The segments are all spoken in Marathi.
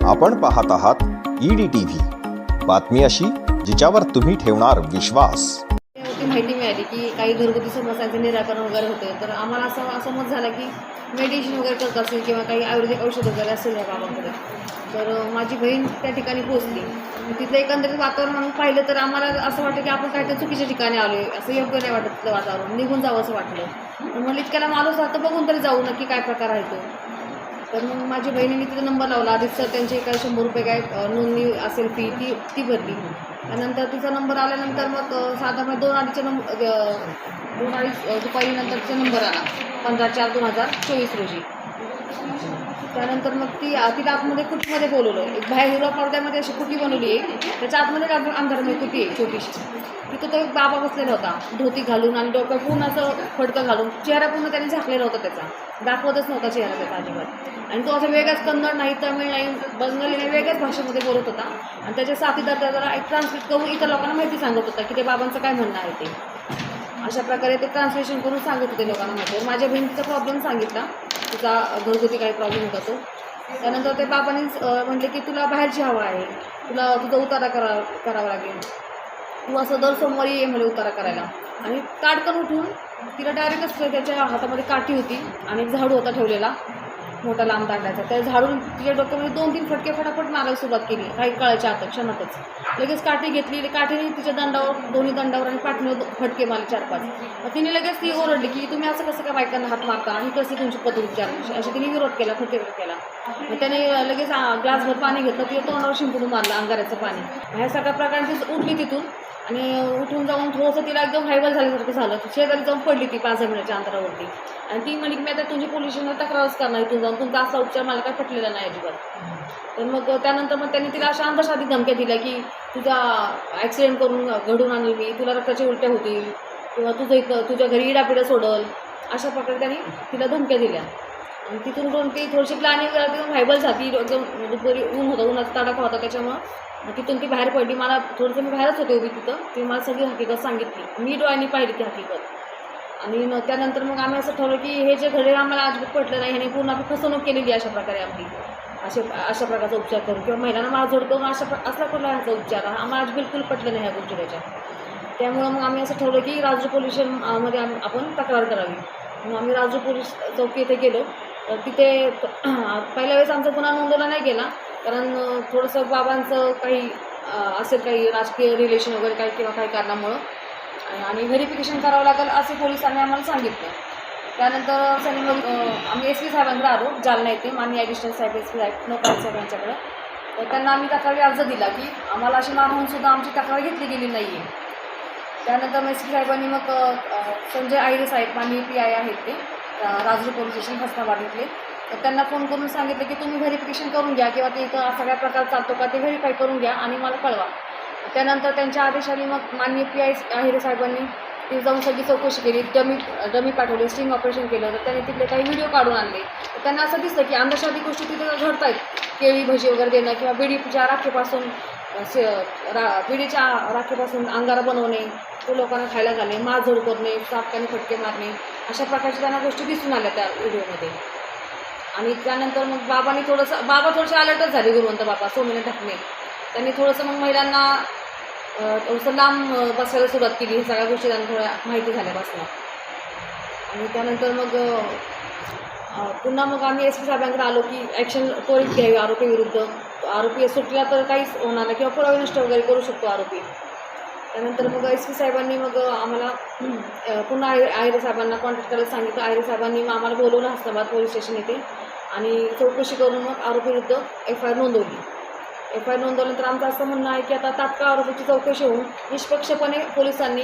आपण पाहत आहात ईडी टी व्ही बातमी अशी जिच्यावर तुम्ही ठेवणार विश्वास. ती माहिती मिळाली की काही घरगुती समस्यांचं निराकरण वगैरे होतं. तर आम्हाला असं असं मत झालं की मेडिसिन वगैरे करत असेल किंवा काही आयुर्वेदिक औषध वगैरे असेल या गावाकडे. तर माझी बहीण त्या ठिकाणी पोहोचली. तिथलं एकंदरीत वातावरण आम्ही पाहिलं तर आम्हाला असं वाटतं की आपण काहीतरी चुकीच्या ठिकाणी आलो आहे असं योग्य नाही वाटत तिथलं वातावरण. निघून जावं असं वाटलं. तर म्हणलं इतक्याला माणूस आता बघून तरी जाऊ नक्की काय प्रकार आहे तो. तर मग माझ्या बहिणीने तिथे नंबर लावला. आधीच सर त्यांचे काय शंभर रुपये काय नोंदणी असेल फी ती ती भरली. त्यानंतर तिचा नंबर आल्यानंतर मग साधारण दोन अडीचच्या नंबर दोन अडीच अ, दुपारीनंतर तिचा नंबर आला. पंधरा चार दोन हजार चोवीस रोजी. त्यानंतर मग ती तिला आतमध्ये कुटीमध्ये बोलवलं? एक बाहेर हिरवा पडद्यामध्ये अशी कुटी बनवली आहे त्याच्या आतमध्ये अंधारामध्ये कुटी आहे छोटीशी. तिथं तो एक बाबा बसलेला होता. धोती घालून आणि डोकं पूर्ण असं फडकं घालून. चेहरा पूर्ण त्याने झाकलेला होता त्याचा. दाखवतच नव्हता चेहरा त्याचा अजिबात. आणि तो असं वेगळाच कन्नड नाही तमिळ नाही बंगाली नाही वेगळ्याच भाषेमध्ये बोलत होता. आणि त्याच्या साथीदार त्याला एक ट्रान्सलेट करून इतर लोकांना माहिती सांगत होता की ते बाबांचं काय म्हणणं आहे ते. अशा प्रकारे ते ट्रान्सलेशन करून सांगत होते लोकांना माहिती. माझ्या बहिणीचा प्रॉब्लेम सांगितला. तिचा घरगुती काही प्रॉब्लेम होता तो. त्यानंतर ते बाबांनी म्हटले की तुला बाहेरची हवा आहे. तुला तुझा उतारा करा करावा लागेल. तू असं दर सोमवारी ये म्हणजे उतारा करायला. आणि ताडकन उठून तिला डायरेक्टच त्याच्या हातामध्ये काठी होती आणि झाडू होता ठेवलेला. मोठा लांब दांडाचा. त्या झाडून तिच्या डोक्यामध्ये दोन तीन फटके फटाफट मारायला सुरुवात केली. काही कळायच्या आता क्षणातच. लगेच काठी घेतली काठीने तिच्या दंडावर दोन्ही दंडावर आणि पाठीने फटके मारले चार पाच. मग तिने लगेच ती ओरडली की तुम्ही असं कसं काय बायकांना हात मारता? आणि कशी तुमची पद्धत विचारली अशी तिने विरोध केला फटके केला. मग त्याने लगेच ग्लासभर पाणी घेतलं. तिला तोंडावर शिंपडून मारलं अंगाराचं पाणी. ह्या सगळ्या प्रकारे ती उठली तिथून. आणि उठून जाऊन थोडंसं तिला एकदम व्हायबल झाल्यासारखं झालं. शेजारी जाऊन पडली ती पाच मिनिटाच्या अंतरावरती. आणि ती म्हणे की मी आता तुमची पोलीस स्टेशनला तक्रारच करणार इथून जाऊन तुमचा असा उपचार मला काय पटलेला नाही अजिबात. तर मग त्यानंतर मग त्यांनी तिला अशा अंधश्राधिक धमक्या दिल्या की तुझा ॲक्सिडेंट करून घडून आणली मी. तुला रक्ताची उलट्या होतील. किंवा तुझं इथं तुझ्या घरी इडापिडा सोडल. अशा प्रकारे त्यांनी तिला धमक्या दिल्या. तिथून दोन ती थोडीशी प्लॅनिंग तिथून व्हायबल झाली एकदम म्हणजे दुपारी ऊन होतं उन्हाचा तडाखा होता त्याच्यामुळं. मग तिथून ती बाहेर पडली. मला थोडंसं मी बाहेरच होते उभी तिथं. ती मला सगळी हकीकत सांगितली. मी डोळ्यांनी पाहिली ती हकीकत. आणि त्यानंतर मग आम्ही असं ठरवलं की हे जे घडेल आम्हाला अजिबात पटलं नाही. ह्याने पूर्ण आपण फसवणूक केलेली अशा प्रकारे आपली अशा अशा प्रकारचा उपचार करून. किंवा महिलांना मारझोड करून अशा प्र असला कुठला ह्याचा उपचार. हा आम्हाला आज बिलकुल पटलं नाही ह्या गोष्टी त्याच्या. त्यामुळं मग आम्ही असं ठरवलं की राजू पोल्युशनमध्ये मध्ये आम- आपण तक्रार करावी. मग आम्ही राजू पोलीस चौकी इथे गेलो. तर तिथे पहिल्या वेळेस आमचा गुन्हा नोंदवला नाही गेला. कारण थोडंसं बाबांचं काही असेल काही राजकीय रिलेशन वगैरे काही किंवा काही कारणामुळं. आणि- व्हेरिफिकेशन करावं लागेल असे पोलिसांनी आम्हाला सांगितलं. त्यानंतर शनिवारी आम्ही एस पी साहेबांकडे आलो जालना येथे माननीय ॲडिशनल साहेब एस पी साहेब नोकर साहेबांच्याकडे तर त्यांना आम्ही तक्रारी अर्ज दिला की आम्हाला अशी मानवून सुद्धा आमची तक्रार घेतली गेली नाही आहे त्यानंतर एस पी साहेबांनी मग संजय आहिरे साहेब माननीय पी आय आहेत ते राजू राजूर पोलीस स्टेशन हसनाबाद इथले तर त्यांना फोन करून सांगितलं की तुम्ही व्हेरिफिकेशन करून घ्या किंवा ते इथं सगळ्या प्रकार चालतो का ते व्हेरीफाय करून घ्या आणि मला कळवा. त्यानंतर त्यांच्या आदेशाने मग माननीय पी आय आहिरे साहेबांनी ती जाऊन सगळी चौकशी केली. डमी डमी पाठवली स्टिंग ऑपरेशन केलं. तर त्यांनी तिथले काही व्हिडिओ काढून आणले. तर त्यांना असं दिसलं की अंधश्राधी गोष्टी तिथे घडत आहेत केळी भजी वगैरे देणं किंवा बिडीच्या राखेपासून से रा बिडीच्या राखेपासून अंगारा बनवणे तो लोकांना खायला घालणे मारझोड करणे चापकाने फटके मारणे. अशा प्रकारच्या त्यांना गोष्टी दिसून आल्या त्या व्हिडिओमध्ये. आणि त्यानंतर मग बाबांनी थोडंसं बाबा थोडेसे अलर्टच झाले गुरुवंत बाबा सोमीने टाकणे त्यांनी थोडंसं मग महिलांना थोडंसं लांब बसायला सुरुवात केली. ही सगळ्या गोष्टी त्यांना थोड्या माहिती झाल्यापासून आणि त्यानंतर मग पुन्हा मग आम्ही एस पी साहेबांकडे आलो की ॲक्शन त्वरित घ्यावी आरोपीविरुद्ध. आरोपी सुटला तर काहीच होणार नाही किंवा पुरावे नष्ट वगैरे करू शकतो आरोपी. त्यानंतर मग एस पी साहेबांनी मग आम्हाला पुन्हा आय आयरे साहेबांना कॉन्टॅक्ट करायला सांगितलं. आयरे साहेबांनी मग आम्हाला बोलवलं हसनाबाद पोलीस स्टेशन येथे. आणि चौकशी करून मग आरोपी विरुद्ध एफ आय आर नोंदवली. एफ आय आर नोंदवल्यानंतर आमचं असं म्हणणं आहे की आता तात्काळ आरोपीची चौकशी होऊन निष्पक्षपणे पोलिसांनी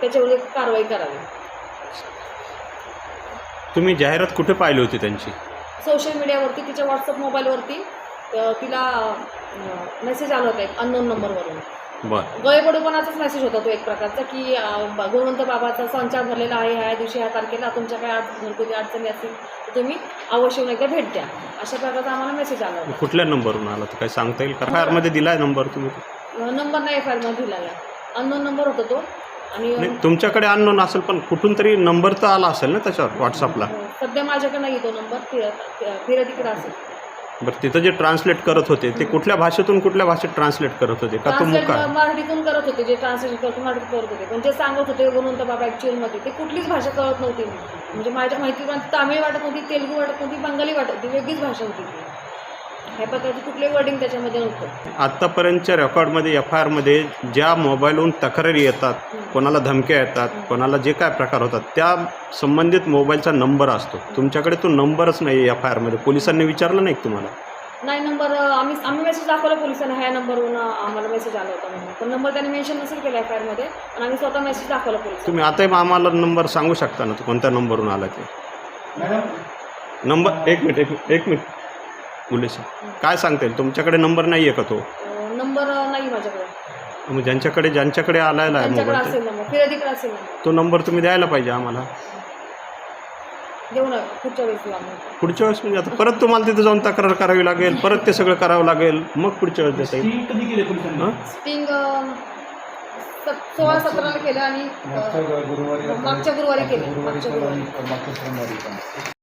त्याच्यावर कारवाई करावी. तुम्ही जाहिरात कुठे पाहिली होती त्यांची? सोशल मीडियावरती तिच्या व्हॉट्सअप मोबाईलवरती तिला मेसेज आला होता एक अननोन नंबरवरून. बरं. गळेपडूपणाचाच मेसेज होता तो एक प्रकारचा की गुणवंत बाबाचा संचार भरलेला आहे ह्या दिवशी ह्या तारखेला तुमच्या काय आज घरगुती अडचणी असतील तर तुम्ही अवश्य एकदा भेट द्या. अशा प्रकारचा आम्हाला मेसेज आला होता. कुठल्या नंबरवरून आला तर काही सांगता येईल का? मध्ये दिला आहे नंबर तुम्ही? नंबर नाही एफ आय आरमध्ये दिलेला अननोन नंबर होता तो. आणि नाही तुमच्याकडे अननोन असेल पण कुठून तरी नंबर तर आला असेल ना त्याच्यावर व्हॉट्सअपला अ, सध्या माझ्याकडे नाही तो नंबर फिरत फिरत इकडे असेल. बरं तिथं जे ट्रान्सलेट करत होते ते कुठल्या भाषेतून कुठल्या भाषेत ट्रान्सलेट करत होते? का तो ट्रान्सलेट मुका मराठीतून करत होते जे ट्रान्सलेट करत मराठीत करत होते. पण जे सांगत होते म्हणून तर बाबा ॲक्च्युअलमध्ये ते कुठलीच भाषा कळत नव्हती. म्हणजे माझ्या माहितीप्रमाणे तामिळ वाटत नव्हती तेलुगू वाटत नव्हती बंगाली वाटत होती वेगळीच भाषा होती ती. ह्या प्रकारची कुठले वर्डिंग त्याच्यामध्ये नव्हतं. आत्तापर्यंतच्या रेकॉर्डमध्ये एफ आय आरमध्ये ज्या मोबाईलहून तक्रारी येतात कोणाला धमक्या येतात कोणाला जे काय प्रकार होतात त्या संबंधित मोबाईलचा नंबर असतो. तुमच्याकडे तो नंबरच नाही एफ आय आरमध्ये पोलिसांनी विचारलं नाही का तुम्हाला? नाही नंबर आम्ही आम्ही मेसेज दाखवला पोलिसांना. ह्या नंबरवरून आम्हाला मेसेज आला होता म्हणून. पण नंबर त्यांनी मेन्शन नसेल केला एफ आय आरमध्ये पण आम्ही स्वतः मेसेज दाखवला पोलिसांना. तुम्ही आताही आम्हाला नंबर सांगू शकता ना तो कोणत्या नंबरवरून आला ते? नंबर एक मिनिट एक मिनिट एक मिनिट. मुले सर काय सांगता येईल तुमच्याकडे नंबर नाही आहे का तो? अं, नंबर नाही माझ्याकडे. मग ज्यांच्याकडे ज्यांच्याकडे आलेला आहे त्यांच्याकडे मोबाईल असेल नंबर फिर्यादीकडे असेल नंबर तो नंबर तुम्ही द्यायला पाहिजे आम्हाला. देऊ ना पुढच्या वेळेस आम्ही. पुढच्या वेळेस म्हणजे आता परत तुम्हाला तिथे जाऊन तक्रार करावी लागेल परत ते सगळं करावं लागेल मग पुढच्या वेळेस देता येईल. स्टिंग कधी केले पोलिसांनी? हां? स्टिंग अं, सत- सोळा सतराला केलं आणि अं, मागच्या गुरुवारी मागच्या गुरुवारी केलं. मागच्या गुरुवारी